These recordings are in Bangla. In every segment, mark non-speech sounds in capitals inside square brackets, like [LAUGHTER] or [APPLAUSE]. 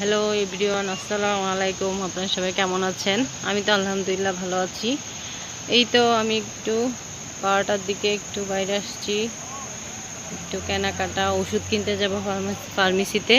হ্যালো এভরিওয়ান আসসালামু আলাইকুম আপনারা সবাই কেমন আছেন? আমি তো আলহামদুলিল্লাহ ভালো আছি। এই তো আমি একটু বারোটার দিকে একটু বাইরে আসছি। একটু কেনাকাটা, ওষুধ কিনতে যাব ফার্মেসিতে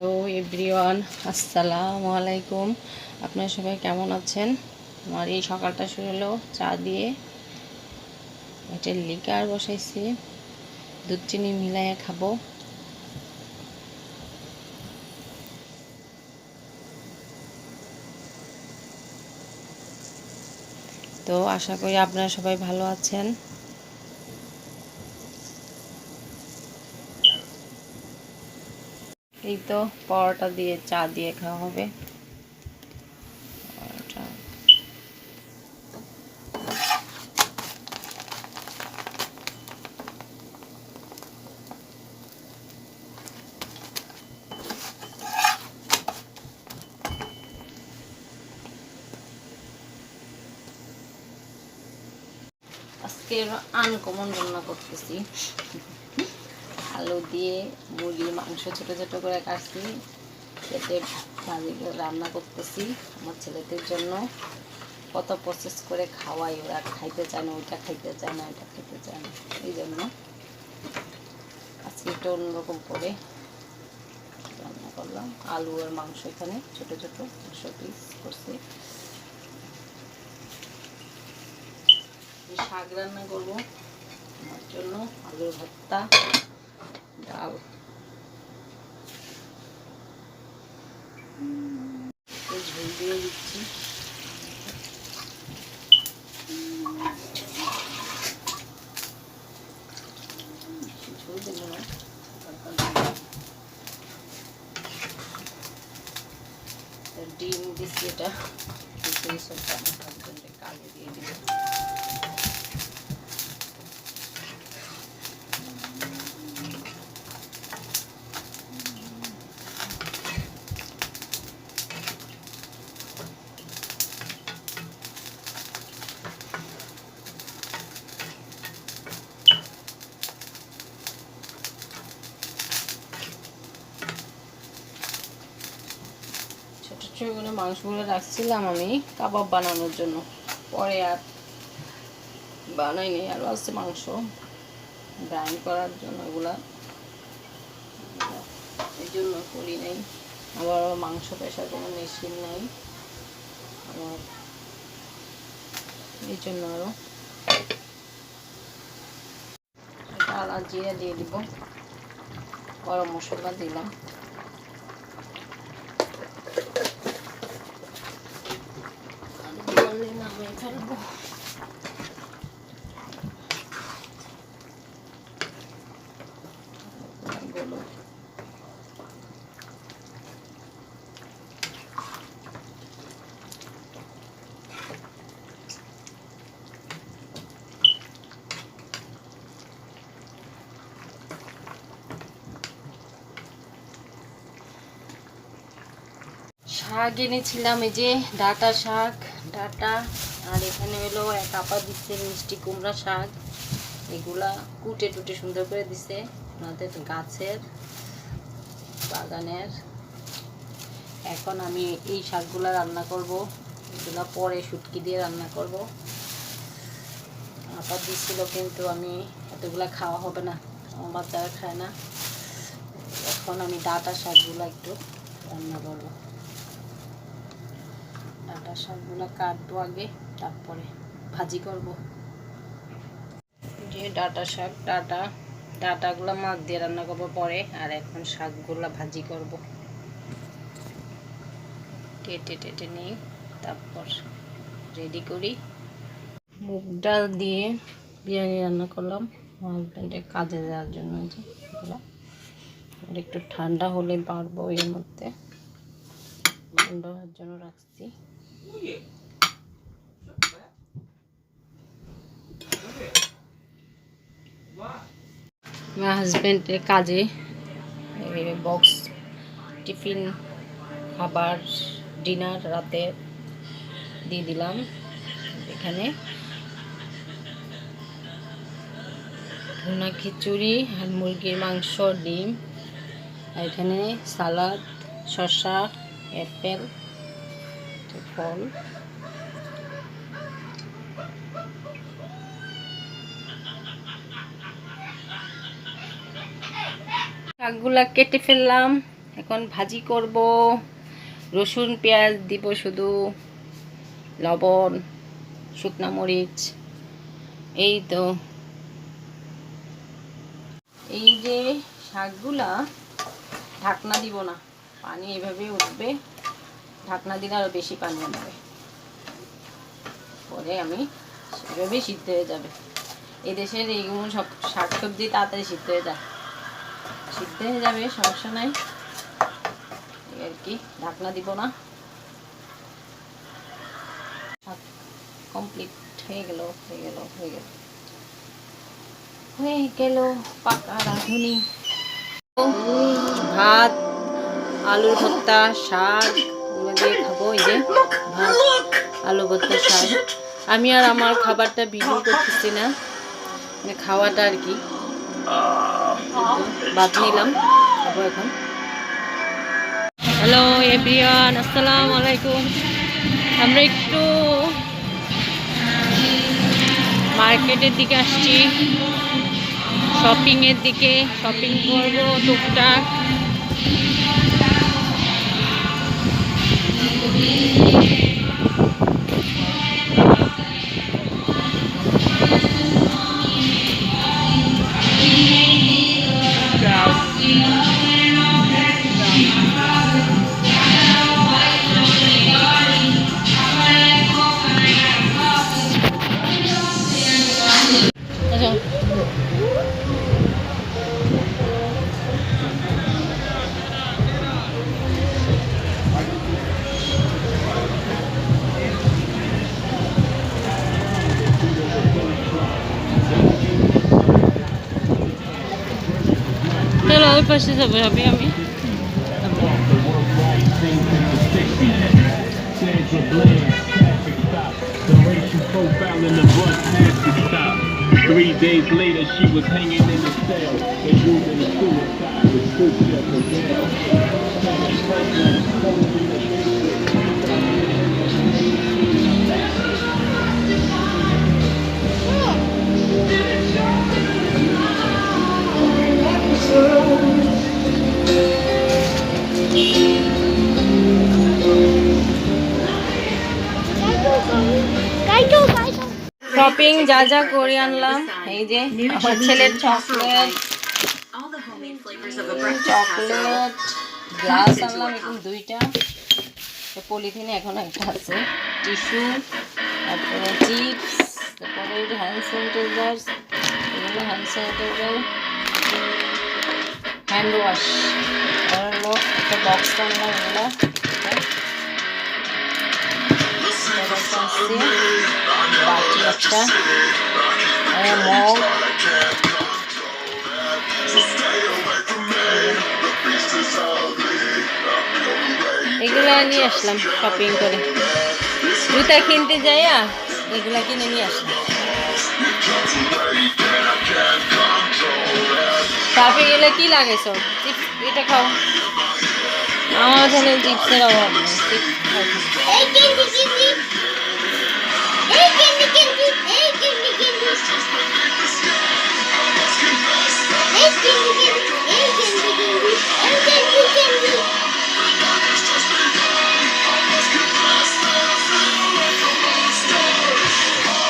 তো এভরিওয়ান, আসসালামু আলাইকুম। আপনারা সবাই কেমন আছেন? আমার এই সকালটা শুরু হলো চা দিয়ে। এটা লিকার বসাইছি। দুধ চিনি মিলাইয়া খাব। তো আশা করি আপনারা সবাই ভালো আছেন। এই তো পরোটা দিয়ে চা দিয়ে খাওয়া হবে। আজকে আনকমন রান্না করতেছি। আলু দিয়ে, মুরগির মাংস ছোট ছোট করে কাটছি। কেটে ভাজি রান্না করতেছি আমার ছেলেদের জন্য। কত প্রসেস করে খাওয়াই, ওরা খাইতে চায় না, ওইটা খাইতে চায় না, ওইটা খাইতে চায় না, এই জন্য। আজকে একটু অন্যরকম করে রান্না করলাম। আলু আর মাংস এখানে ছোট ছোট মাংস পিস করছি। শাক রান্না করব আমার জন্য, আলুর ভর্তা। একটু ঝোল দিয়ে দিচ্ছি। ঝোল দেবো না। ডিম দিচ্ছি এটা। হাজবেন্ডে কালে দিয়ে দিবে ছোট মাংসগুলো রাখছিলাম আমি কাবাব বানানোর জন্য। পরে আর বানাইনি আরও আছে মাংস। গ্রাইন্ড করার জন্য এগুলা। এই জন্য করি নাই। আবার মাংস পেশার কোনো মেশিন নাই। আমার এই জন্য আরও ডাল জিরা দিয়ে দিব। গরম মশলা দিলাম। শাক এনেছিলাম, এই যে ডাটা শাক, ডাটা, আর এখানে হলো এক আপা দিচ্ছে মিষ্টি কুমড়া শাক। এগুলা কুটে টুটে সুন্দর করে দিছে। ওনাদের গাছের বাগানের। এখন আমি এই শাকগুলো রান্না করব। এগুলো পরে শুটকি দিয়ে রান্না করব। আটা দিচ্ছিল কিন্তু আমি, এতগুলা খাওয়া হবে না, আমার বাচ্চারা খায় না। এখন আমি ডাটা শাকগুলো একটু রান্না করব। ডাটা শাকগুলো কাটবো আগে, তারপরে ভাজি করব। যে ডাটা শাক, ডাটা ডাটাগুলো মাছ দিয়ে রান্না করব পরে, আর এখন শাকগুলো ভাজি করব। কেটে টেটে নিই তারপর রেডি করি। মুগ ডাল দিয়ে বিরিয়ানি রান্না করলাম। হাজব্যান্ডের কাজে যাওয়ার জন্য যে আর একটু ঠান্ডা হলে পারব এর মধ্যে। ঠান্ডা হওয়ার জন্য রাখছি। আমার হাজব্যান্ডের কাজে বক্স টিফিন খাবার ডিনার রাতে দিয়ে দিলাম এখানে। ভুনা খিচুড়ি আর মুরগির মাংস, ডিম। আর এখানে সালাদ, শসা অ্যাপেল ফল। শাকগুলা কেটে ফেললাম। এখন ভাজি করব। রসুন, পেঁয়াজ দিব শুধু, লবণ, শুকনা মরিচ। এই তো। এই যে শাকগুলা ঢাকনা দিব না, পানি এভাবে উঠবে, ঢাকনা দিলে আরও বেশি পানি হবে পরে আমি সেভাবে সিদ্ধ হয়ে যাবে। এদেশের এইগুলো সব শাক সবজি তাড়াতাড়ি সিদ্ধ হয়ে যায়। সিদ্ধ হয়ে যাবে, সমস্যা নাই। আর কি, ঢাকনা দিব না। কমপ্লিট হয়ে গেল হয়ে গেল হয়ে গেল। হয়ে গেল পাকা রাঁধুনি। ভাত, আলুর ভর্তা, শাক দিয়ে খাব, এই যে ভাত আলু ভর্তা, শাক। আমি আর আমার খাবারটা ভিডিও করতেছি না। মানে খাওয়াটা আর কি। ভাত নিলাম। খাব এখন। হ্যালো, এভরিওয়ান, আসসালামু আলাইকুম। আমরা একটু মার্কেটের দিকে আসছি। শপিংয়ের দিকে, শপিং করব, টুকটাক। আচ্ছা the bus nasty stop. Three days later, she was hanging in the cell. They ruled it a suicide with two separate deaths. Shopping যা যা করে আনলাম। এই যে আমার ছেলের চকলেট চকলেট গ্লাস আনলাম এখন দুইটা। পলিথিনে এখন একটা আছে। টিস্যু তারপরে চিপস তারপরে হ্যান্ড স্যানিটাইজার এগুলো হ্যান্ড স্যানিটাইজার হ্যান্ড ওয়াশ একটা বক্স আনলাম এগুলো। বাটি একটা মগ এগুলো নিয়ে আসলাম শপিং করে? জুতা কিনতে যাইয়া এগুলা কিনে নিয়ে আসলাম চাপে গেলে কি লাগে সব? চিপস, এটা খাও। আমার ছেলে চিপসের অভাব নেই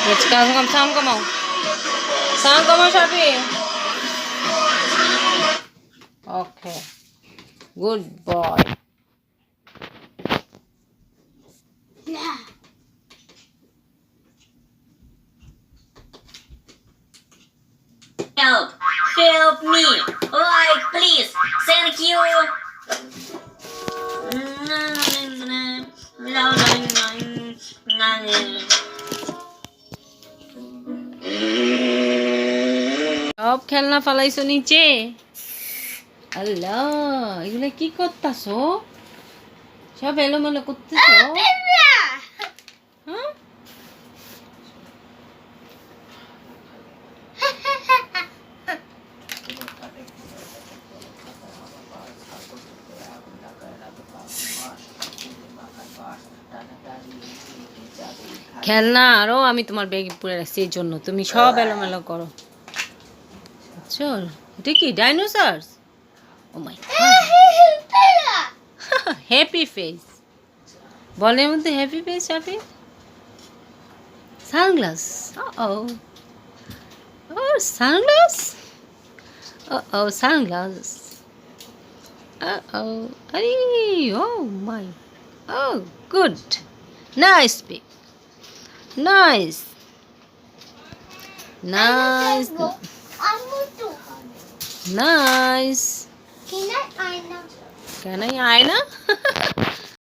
Let's go. Come, come, come on. Come, come on, Sharpie. Okay. Good boy. Help me! Like, please! Thank you! সব খেলনা ফালাইছো নিচে আল্লাহ এগুলো কি করতাছো সব এলোমেলো করতেছো হ্যাঁ খেলনা আরও আমি তোমার ব্যাগে পরে রাখছি, এই জন্য। তুমি সব এলোমেলো করো। চল, এটা কি dinosaurs oh my happy face বলের মধ্যে happy face happy sunglass oh oh sunglass oh oh sunglass oh আরে ও my oh good nice pic Nice. Nice. Nice. Can I Aina? Can I Aina? [LAUGHS]